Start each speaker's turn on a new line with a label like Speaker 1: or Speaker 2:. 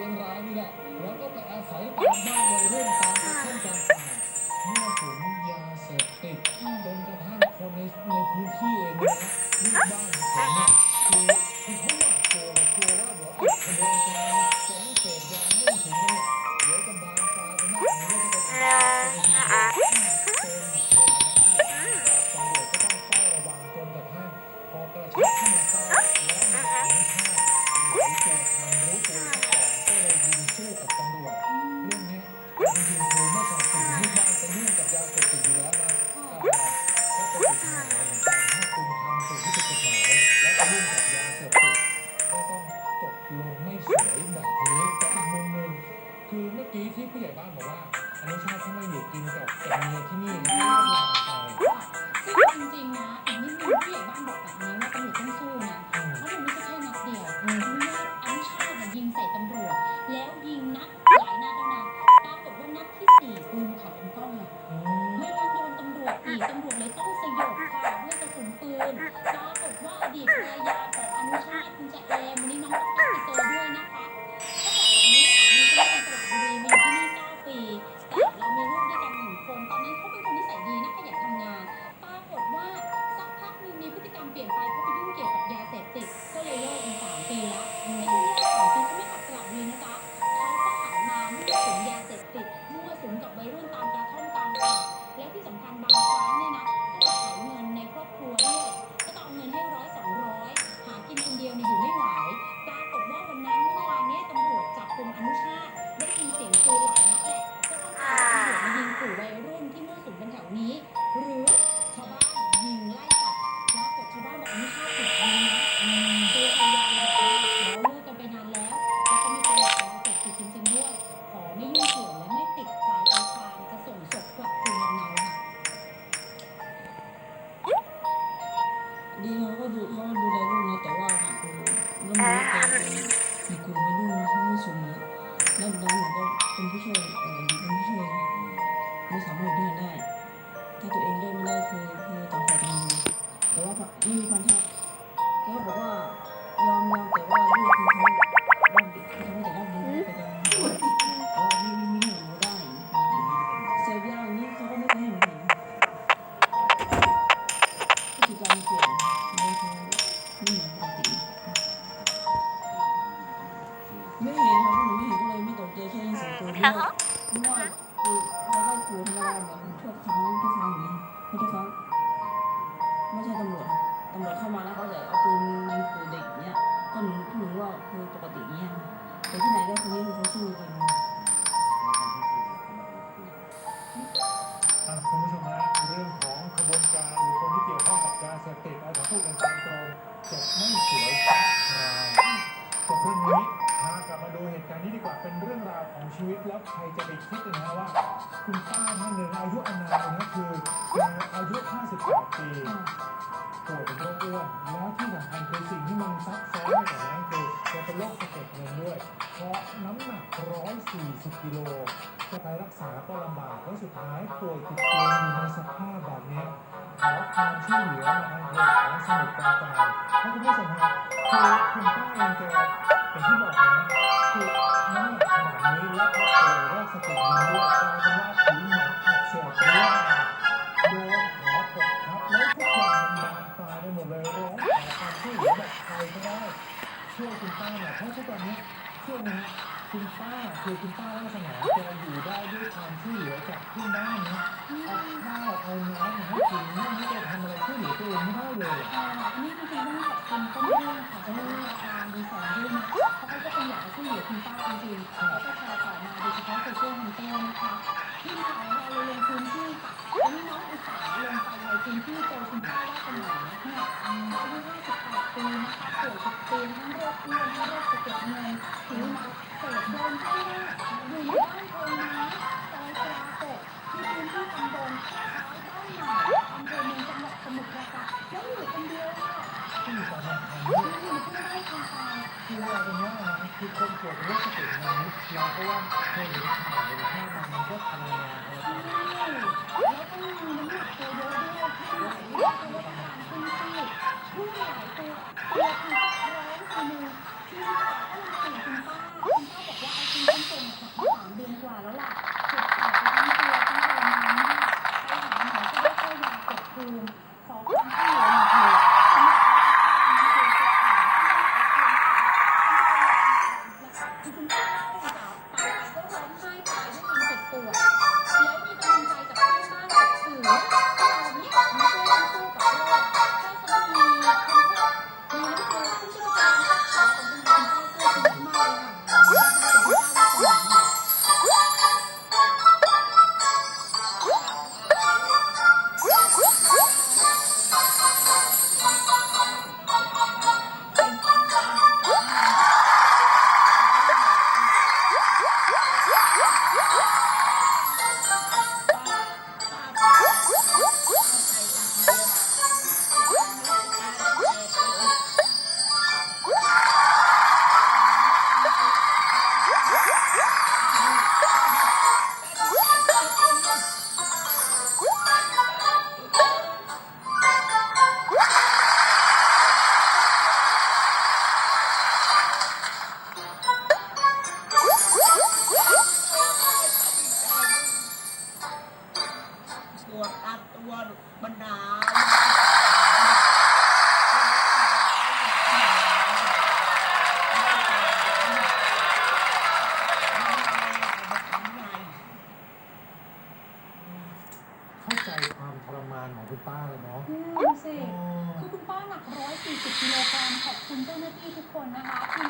Speaker 1: ชียงรายนี่แหละแล้วก็ไปอาศัยตามบ้านวัยรุ่นตามกระท่อมกลางๆเมื่อสุมยาเสพติดจนกระทั่งคนในในพื้นที่เองนะลูกบ้านผมเนี่ยคือคือเขาหวาดกลัวกลัวว่าเดี๋ยวไอ้ขบวนการ ที่ผู้ใหญ่บ้านบอกว่าอนุชาติถ้ามาอยู่กินกับกับเมียที่นี่มันก็เลิกลาไป
Speaker 2: ซึ่งจริงๆนะอันนี้มีผู้ใหญ่บ้านบอกแบบนี้็ดูเขาดูแลลูกนะแต่ว่าค่ะคื
Speaker 3: อเรื่องนี้แกมีกลุ่มวัยรุ่นที่ไม่สมนะแล้วน้อนหนูก็เป็นผู้ช่วยเออเป็นผู้ช่วยค่ะไม่สามารถอยู่ด้วยกันได้ ติกรรมเปลี่ยนแล้วเขาไม่เหมือนปกติไม่เห็นค่ะพวกหนูไม่เห็นก็เลยไม่ตกใจแค่ยินเสียงปืนเพราะว่าเพราะว่าคือเราก็กลัวธรรมดาเหมือนทุกครั้งทุกครั้งอย่างนี้เพราะทุกครั้งไม่ใช่ตำรวจตำรวจเข้ามาแล้วเขาจะเอาปืนยิงขู่เด็กเนี้ยก็หนูหนูว่าคือปกติเนี้ยแต่ที่ไหนก็คนนี้คือเขาสู้กัน
Speaker 1: บมาดูเหตุการณ์นี้ดีกว่าเป็นเรื่องราวของชีวิตแล้วใครจะไปคิดนะฮะว่า คุณป้าท่านหนึ่งอายุอานามนะคืออายุ 58 ปีป่วยเป็นโรคอ้วนแล้วที่สำคัญคือสิ่งที่มันซับซ้อนกว่านั้นคือแกเป็นโรคสะเก็ดเงินด้วย เพราะน้ำหนัก 140 กิโลจะไปรักษาก็ลำบากแล้วสุดท้ายป่วยติดเตียงอยู่ในสภาพแบบนี้ขอความช่วยเหลือมาทางเพจของสมุดปราการถ้าคุณผู้ชมครับคือคุณป้าเองแกอย่างที่บอกนะ คือน้ำหนักขนาดนี้แล้วก็ป่วยโรคสะเก็ดเงินด้วยกลายเป็นว่าผิวหนังอักเสบเรื้อรังโดนแผลกดทับแล้วทุกอย่างมันบานปลายไปหมดเลยร้องขอความช่วยเหลือแบบใครก็ได้ช่วยคุณป้าหน่อยเพราะทุกวันนี้ช่วงนี้คุณป้าคือคุณป้าวาสนาแกอยู่ได้ด้วยความช่วยเหลือจากเพื่อนบ้านนะเอาข้าวเอาน้ำมาให้กินไม่ให้แกทำอะไรช่วยเหลือตัวเองไม่ได้เลย
Speaker 2: อ่าอันนี้จริงๆต้องขอบคุณต้นเรื่องค่ะ ต้นเรื่องรายการดีสนด้วยนะเพราะเขาก็คงอยากจะช่วยเหลือคุณป้าจริงๆเขาก็แชร์ต่อมาโดยเฉพาะโซเชียลมีเดียนะคะทีมข่าวเราเลยลงพื้นที่ค่ะวันนี้น้องอุตสาหลงไปในพื้นที่เจอคุณป้าว่าเป็นหมอเนี่ยอายุ58ปีนะคะป่วยติดเตียงทั้งโรคอ้วนทั้งโรคสะเก็ดเงินผิวหนังเส
Speaker 1: พ
Speaker 2: โด
Speaker 3: น
Speaker 1: ที่
Speaker 2: หน้าอ 哇，可以。Thank you.